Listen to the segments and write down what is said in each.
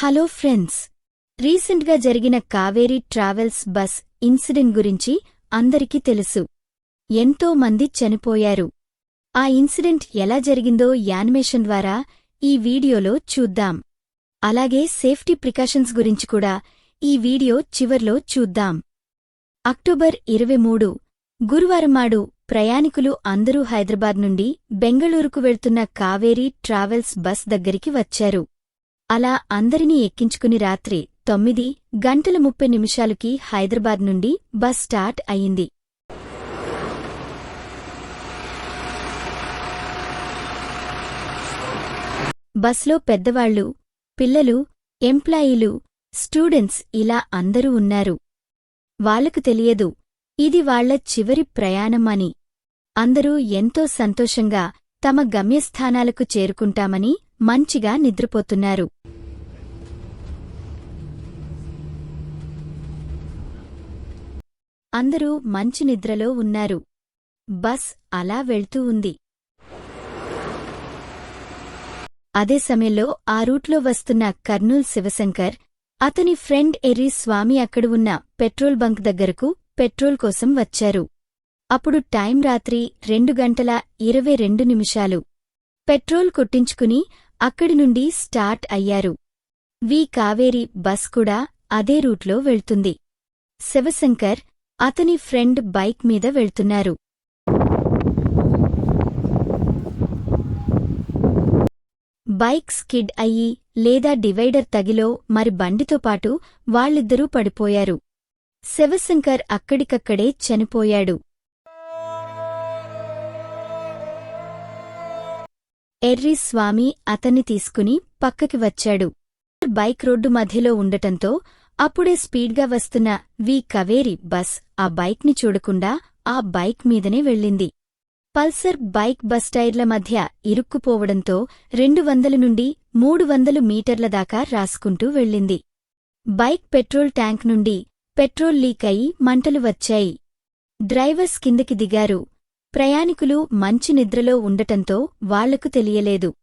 Hello friends రీసెంట్గా జరిగిన Kaveri travels bus incident గురించి అందరికీ తెలుసు. ఎంతో మంది చనిపోయారు. ఆ ఇన్సిడెంట్ ఎలా జరిగిందో యానిమేషన్ ద్వారా ఈ వీడియోలో చూద్దాం. అలాగే సేఫ్టీ ప్రికాషన్స్ గురించి కూడా ఈ వీడియో చివర్లో చూద్దాం. అక్టోబర్ ఇరవై మూడు గురువారమాడు ప్రయాణికులు అందరూ హైదరాబాద్ నుండి బెంగళూరుకు వెళ్తున్న కావేరీ ట్రావెల్స్ బస్ దగ్గరికి వచ్చారు. అలా అందరినీ ఎక్కించుకుని రాత్రి తొమ్మిది గంటల ముప్పై నిమిషాలకి హైదరాబాద్ నుండి బస్ స్టార్ట్ అయింది బస్లో పెద్దవాళ్ళు పిల్లలు ఎంప్లాయీలు స్టూడెంట్స్ ఇలా అందరూ ఉన్నారు. వాళ్ళకు తెలియదు ఇది వాళ్ళ చివరి ప్రయాణమని అందరూ ఎంతో సంతోషంగా తమ గమ్యస్థానాలకు చేరుకుంటామని మంచిగా నిద్రపోతున్నారు. అందరూ మంచి నిద్రలో ఉన్నారు. బస్ అలా వెళ్తూ ఉంది. అదే సమయంలో ఆ రూట్లో వస్తున్న కర్నూల్ శివశంకర్ అతని ఫ్రెండ్ ఎర్రి స్వామి అక్కడ ఉన్న పెట్రోల్ బంక్ దగ్గరకు పెట్రోల్ కోసం వచ్చారు. అప్పుడు టైం రాత్రి రెండు గంటల ఇరవై రెండు నిమిషాలు. పెట్రోల్ కొట్టించుకుని అక్కడి నుండి స్టార్ట్ అయ్యారు. వి కావేరి బస్ కూడా అదే రూట్లో వెళ్తుంది. శివశంకర్ అతని ఫ్రెండ్ బైక్ మీద వెళ్తున్నారు. బైక్ స్కిడ్ అయ్యి లేదా డివైడర్ తగిలో మరి బండితో పాటు వాళ్ళిద్దరూ పడిపోయారు. శివశంకర్ అక్కడికక్కడే చనిపోయాడు. ఎర్రి స్వామి అతన్ని తీసుకుని పక్కకి వచ్చాడు. బైక్ రోడ్డు మధ్యలో ఉండటంతో అప్పుడే స్పీడ్గా వస్తున్న వి కవేరి బస్ ఆ బైక్ని చూడకుండా ఆ బైక్ మీదనే వెళ్ళింది. పల్సర్ బైక్ బస్ టైర్ల మధ్య ఇరుక్కుపోవడంతో రెండు వందల నుండి మూడు వందలు మీటర్ల దాకా రాసుకుంటూ వెళ్ళింది. బైక్ పెట్రోల్ ట్యాంక్ నుండి పెట్రోల్ లీక్ అయి మంటలు వచ్చాయి. డ్రైవర్స్ కిందకి దిగారు. ప్రయాణికులు మంచి నిద్రలో ఉండటంతో వాళ్ళకు తెలియలేదు.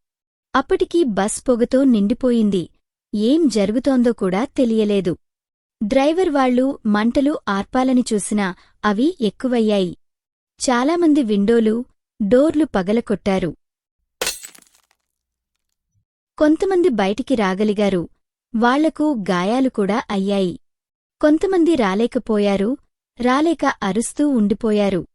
అప్పటికీ బస్ పొగతో నిండిపోయింది. ఏం జరుగుతోందో కూడా తెలియలేదు. డ్రైవర్ వాళ్ళు మంటలు ఆర్పాలని చూసినా అవి ఎక్కువయ్యాయి. చాలామంది విండోలు డోర్లు పగలకొట్టారు. కొంతమంది బయటికి రాగలిగారు. వాళ్ళకు గాయాలు కూడా అయ్యాయి. కొంతమంది రాలేకపోయారు. రాలేక అరుస్తూ ఉండిపోయారు.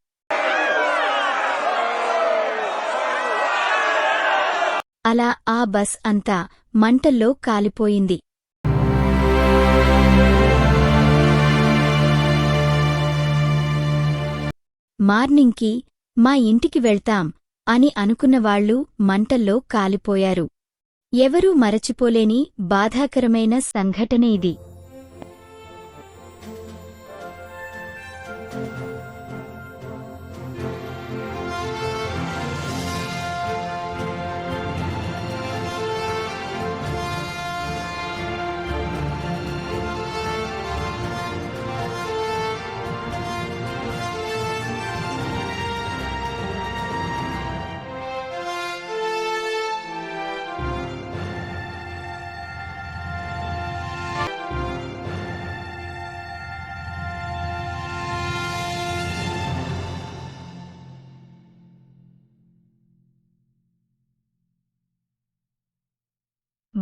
అలా ఆ బస్ అంతా మంటల్లో కాలిపోయింది. మార్నింగ్కి మా ఇంటికి వెళ్తాం అని అనుకున్నవాళ్ళు మంటల్లో కాలిపోయారు. ఎవరూ మరచిపోలేని బాధాకరమైన సంఘటన ఇది.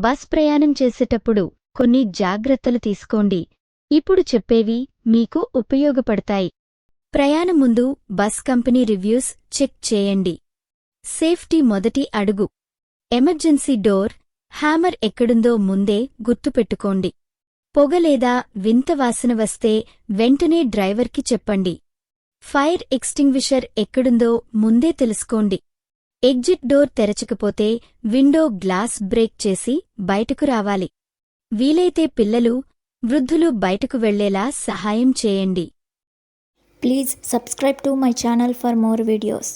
బస్ ప్రయాణం చేసేటప్పుడు కొన్ని జాగ్రత్తలు తీసుకోండి. ఇప్పుడు చెప్పేవి మీకు ఉపయోగపడతాయి. ప్రయాణం ముందు బస్ కంపెనీ రివ్యూస్ చెక్ చేయండి. సేఫ్టీ మొదటి అడుగు. ఎమర్జెన్సీ డోర్ హ్యామర్ ఎక్కడుందో ముందే గుర్తుపెట్టుకోండి. పొగ లేదా వింత వాసన వస్తే వెంటనే డ్రైవర్కి చెప్పండి. ఫైర్ ఎక్స్టింగ్విషర్ ఎక్కడుందో ముందే తెలుసుకోండి. ఎగ్జిట్ డోర్ తెరచకపోతే విండో గ్లాస్ బ్రేక్ చేసి బయటకు రావాలి. వీలైతే పిల్లలు వృద్ధులు బయటకు వెళ్ళేలా సహాయం చేయండి. Please subscribe to my channel for more videos.